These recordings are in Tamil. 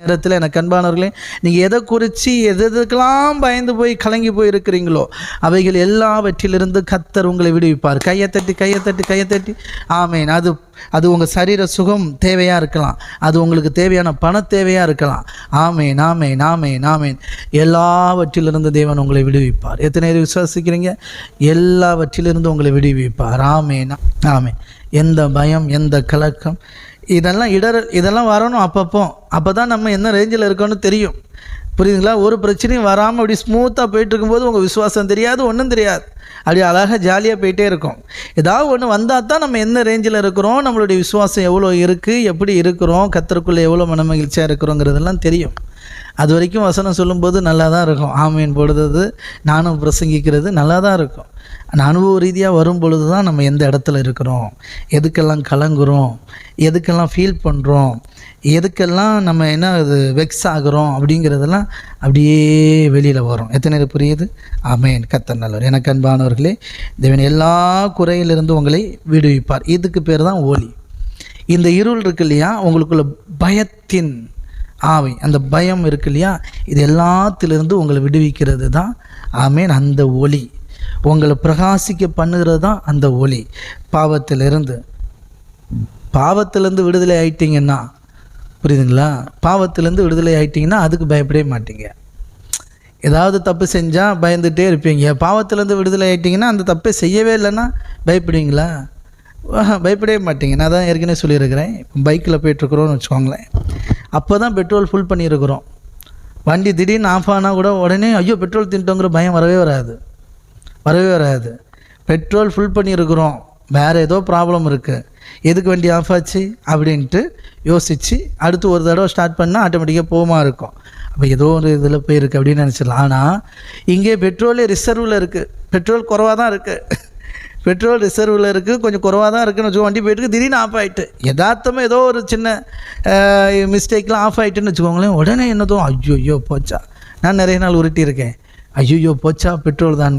நேரத்தில் எனக்கு அன்பானவர்களே நீங்கள் எதை குறித்து எது எதுக்கெல்லாம் பயந்து போய் கலங்கி போய் இருக்கிறீங்களோ அவைகள் எல்லாவற்றிலிருந்து கத்தர் உங்களை விடுவிப்பார். கையை தட்டி கையை தட்டி கையை தட்டி. ஆமேன். அது அது உங்கள் சரீர சுகம் தேவையாக இருக்கலாம். அது உங்களுக்கு தேவையான பண தேவையாக இருக்கலாம். ஆமேன் ஆமேன் ஆமேன் ஆமேன். எல்லாவற்றிலிருந்து தேவன் உங்களை விடுவிப்பார். எத்தனை பேர் விசுவாசிக்கிறீங்க? எல்லாவற்றிலிருந்து உங்களை விடுவிப்பார். ஆமேன் ஆமேன். எந்த பயம் எந்த கலக்கம் இதெல்லாம் இடர் இதெல்லாம் வரணும் அப்பப்போ. அப்போ தான் நம்ம என்ன ரேஞ்சில் இருக்கோன்னு தெரியும். புரியுதுங்களா? ஒரு பிரச்சனையும் வராமல் அப்படி ஸ்மூத்தாக போயிட்டு இருக்கும்போது உங்கள் விசுவாசம் தெரியாது ஒன்றும் தெரியாது. அப்படி அழகாக ஜாலியாக போயிட்டே இருக்கும். ஏதாவது ஒன்று வந்தால் தான் நம்ம என்ன ரேஞ்சில் இருக்கிறோம் நம்மளுடைய விசுவாசம் எவ்வளோ இருக்குது எப்படி இருக்கிறோம் கத்தருக்குள்ளே எவ்வளோ மன மகிழ்ச்சியாக இருக்கிறோங்கிறதெல்லாம் தெரியும். அது வரைக்கும் வசனம் சொல்லும்போது நல்லா தான் இருக்கும். ஆமீன் பொழுது நானும் பிரசங்கிக்கிறது நல்லா தான் இருக்கும். ஆனால் அனுபவ ரீதியாக வரும் பொழுது தான் நம்ம எந்த இடத்துல இருக்கிறோம். எதுக்கெல்லாம் கலங்குறோம் எதுக்கெல்லாம் ஃபீல் பண்ணுறோம் எதுக்கெல்லாம் நம்ம என்ன அது வெக்ஸ் ஆகுறோம் அப்படிங்கிறதெல்லாம் அப்படியே வெளியில் வரும். எத்தனை பேர் புரியுது? ஆமேன். கத்தர் நல்லவர். எனக்கு அன்பானவர்களே தேவன் எல்லா குறையிலிருந்து உங்களை விடுவிப்பார். இதுக்கு பேர் தான் ஓலி. இந்த இருள் இருக்கு இல்லையா? உங்களுக்குள்ள பயத்தின் ஆவை அந்த பயம் இருக்கு இல்லையா? இது எல்லாத்திலிருந்து உங்களை விடுவிக்கிறது தான். ஆமேன் அந்த ஒளி. உங்களை பிரகாசிக்க பண்ணுகிறது தான் அந்த ஒளி. பாவத்திலிருந்து. பாவத்திலேருந்து விடுதலை ஆயிட்டீங்கன்னா புரியுதுங்களா? பாவத்திலேருந்து விடுதலை ஆயிட்டீங்கன்னா அதுக்கு பயப்படவே மாட்டீங்க. ஏதாவது தப்பு செஞ்சால் பயந்துகிட்டே இருப்பீங்க. பாவத்திலேருந்து விடுதலை ஆயிட்டீங்கன்னா அந்த தப்பை செய்யவே இல்லைன்னா பயப்படுவீங்களா? பயப்படவே மாட்டீங்க. நான் தான் ஏற்கனவே சொல்லியிருக்கிறேன். இப்போ பைக்கில் போயிட்டுருக்குறோன்னு வச்சுக்கோங்களேன். அப்போ தான் பெட்ரோல் ஃபுல் பண்ணியிருக்கிறோம். வண்டி திடீர்னு ஆஃப் ஆனால் கூட உடனே ஐயோ பெட்ரோல் தின்ட்டோங்கிற பயம் வரவே வராது. வரவே வராது. பெட்ரோல் ஃபுல் பண்ணியிருக்கிறோம். வேறு ஏதோ ப்ராப்ளம் இருக்குது எதுக்கு வண்டி ஆஃப் ஆச்சு? அப்படின்ட்டு யோசித்து அடுத்து ஒரு தடவை ஸ்டார்ட் பண்ணால் ஆட்டோமேட்டிக்காக போமா இருக்கும். அப்போ ஏதோ ஒரு இதில் போயிருக்கு அப்படின்னு நினச்சிடலாம். ஆனால் இங்கே பெட்ரோலே ரிசர்வில் இருக்குது பெட்ரோல் குறவாக தான் இருக்குது பெட்ரோல் ரிசர்வில் இருக்குது கொஞ்சம் குறவாக தான் இருக்குன்னு வச்சுக்கோ வண்டி போயிட்டு திடீர்னு ஆஃப் ஆகிட்டு யதார்த்தமாக ஏதோ ஒரு சின்ன மிஸ்டேக்லாம் ஆஃப் ஆகிட்டுன்னு வச்சுக்கோங்களேன் உடனே என்னதோ ஐயோ ஐயோ போச்சா? நான் நிறைய நாள் உருட்டியிருக்கேன். ஐயோ போச்சா பெட்ரோல் தான்.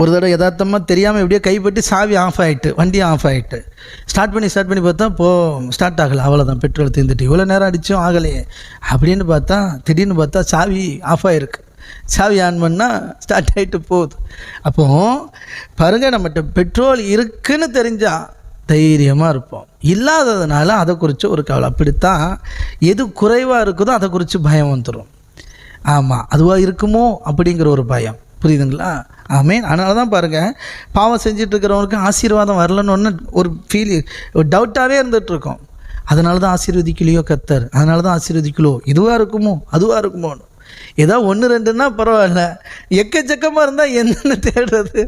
ஒரு தடவை யதார்த்தமாக தெரியாமல் எப்படியோ கைப்பட்டு சாவி ஆஃப் ஆகிட்டு வண்டி ஆஃப் ஆகிட்டு ஸ்டார்ட் பண்ணி ஸ்டார்ட் பண்ணி பார்த்தா போ ஸ்டார்ட் ஆகலை அவ்வளோதான் பெட்ரோல் தீர்ந்துட்டு இவ்வளோ நேரம் அடித்தும் ஆகலையே. அப்படின்னு பார்த்தா திடீர்னு பார்த்தா சாவி ஆஃப் ஆகிருக்கு சாவி ஆன் பண்ணால் ஸ்டார்ட் ஆகிட்டு போகுது. அப்போ பாருங்க நம்மகிட்ட பெட்ரோல் இருக்குன்னு தெரிஞ்சால் தைரியமாக இருப்போம். இல்லாததுனால அதை குறித்து ஒரு கவலை. அப்படித்தான் எது குறைவாக இருக்குதோ அதை குறித்து பயம் வந்துடும் ஆமாம் அதுவாக இருக்குமோ அப்படிங்கிற ஒரு பயம். புரியுதுங்களா? ஆமேன். அதனால தான் பாருங்கள் பாவம் செஞ்சுட்டு இருக்கிறவங்களுக்கு ஆசீர்வாதம் வரலன்னு ஒன்று ஒரு ஃபீல் ஒரு டவுட்டாகவே இருந்துகிட்ருக்கோம் அதனால தான் ஆசீர்வதிக்கலையோ கத்தர்? அதனால தான் ஆசீர்வதிக்கலோ? இதுவாக இருக்குமோ? அதுவாக இருக்குமோன்னு. ஏதோ ஒன்று ரெண்டுன்னா பரவாயில்ல. எக்கச்சக்கமாக இருந்தால் என்னென்ன தேடுறது?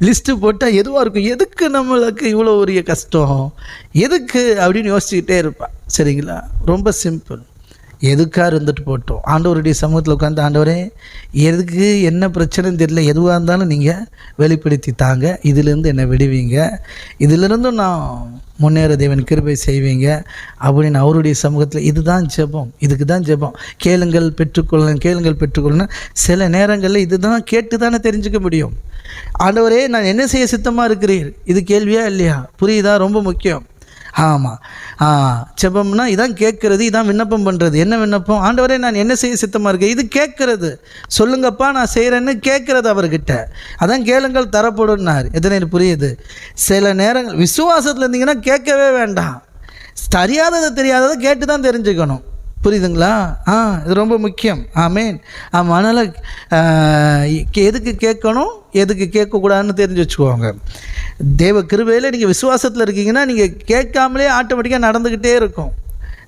லிஸ்ட்டு போட்டால் எதுவாக இருக்கும்? எதுக்கு நம்மளுக்கு இவ்வளோ உரிய கஷ்டம்? எதுக்கு? அப்படின்னு யோசிச்சுக்கிட்டே இருப்பான் சரிங்களா? ரொம்ப சிம்பிள். எதுக்காக இருந்துட்டு போட்டோம்? ஆண்டவருடைய சமூகத்தில் உட்காந்து ஆண்டவரே எதுக்கு என்ன பிரச்சனைன்னு தெரியல எதுவாக இருந்தாலும் நீங்கள் வெளிப்படுத்தி தாங்க. இதிலேருந்து என்னை விடுவீங்க. இதிலிருந்தும் நான் முன்னேற தேவன் கிருபை செய்வீங்க. அப்படின்னு அவருடைய சமூகத்தில் இதுதான் ஜெபம். இதுக்கு தான் ஜெபம். கேளுங்கள் பெற்றுக்கொள்ள கேளுங்கள் பெற்றுக்கொள்ளணும் சில நேரங்களில் இதுதான் கேட்டு தானே தெரிஞ்சுக்க முடியும். ஆண்டவரே நான் என்ன செய்ய சித்தமாக இருக்கிறீர்? இது கேள்வியா இல்லையா? புரியுதா? ரொம்ப முக்கியம். ஆமாம் ஆ செபம்னா இதான் கேட்குறது இதான் விண்ணப்பம் பண்ணுறது என்ன விண்ணப்பம்? ஆண்டவரே நான் என்ன செய்ய சித்தமாக இருக்கேன்? இது கேட்கறது. சொல்லுங்கப்பா நான் செய்கிறேன்னு கேட்குறது அவர்கிட்ட. அதான் கேளுங்கள் தரப்படும்னார் எத்தனை புரியுது? சில நேரங்கள் விசுவாசத்தில் இருந்தீங்கன்னா கேட்கவே வேண்டாம். தெரியாததை தெரியாததை கேட்டு தான் தெரிஞ்சுக்கணும். புரியுதுங்களா? ஆ இது ரொம்ப முக்கியம். ஆமேன். ஆமாம் அதனால் எதுக்கு கேட்கணும்? எதுக்கு கேட்கக்கூடாதுன்னு தெரிஞ்சு வச்சுக்கோங்க. தேவ கிருபையில் நீங்கள் விசுவாசத்தில் இருக்கீங்கன்னா நீங்கள் கேட்காமலே ஆட்டோமேட்டிக்காக நடந்துக்கிட்டே இருக்கும்.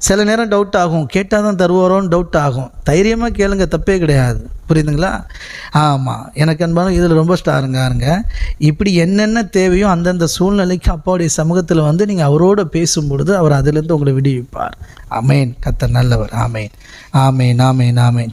சில நேரம் டவுட் ஆகும். கேட்டால் தான் தருவாரோன்னு டவுட் ஆகும். தைரியமாக கேளுங்க தப்பே கிடையாது. புரியுதுங்களா? ஆமாம் எனக்கு அன்பான இதில் ரொம்ப ஸ்டாருங்க இருங்க இப்படி என்னென்ன தேவையோ அந்தந்த சூழ்நிலைக்கு அப்பாவுடைய சமூகத்தில் வந்து நீங்கள் அவரோட பேசும் பொழுது அவர் அதிலேருந்து உங்களை விடுவிப்பார். அமேன் கத்தர் நல்லவர். ஆமேன். ஆமேன் ஆமேன் ஆமேன்.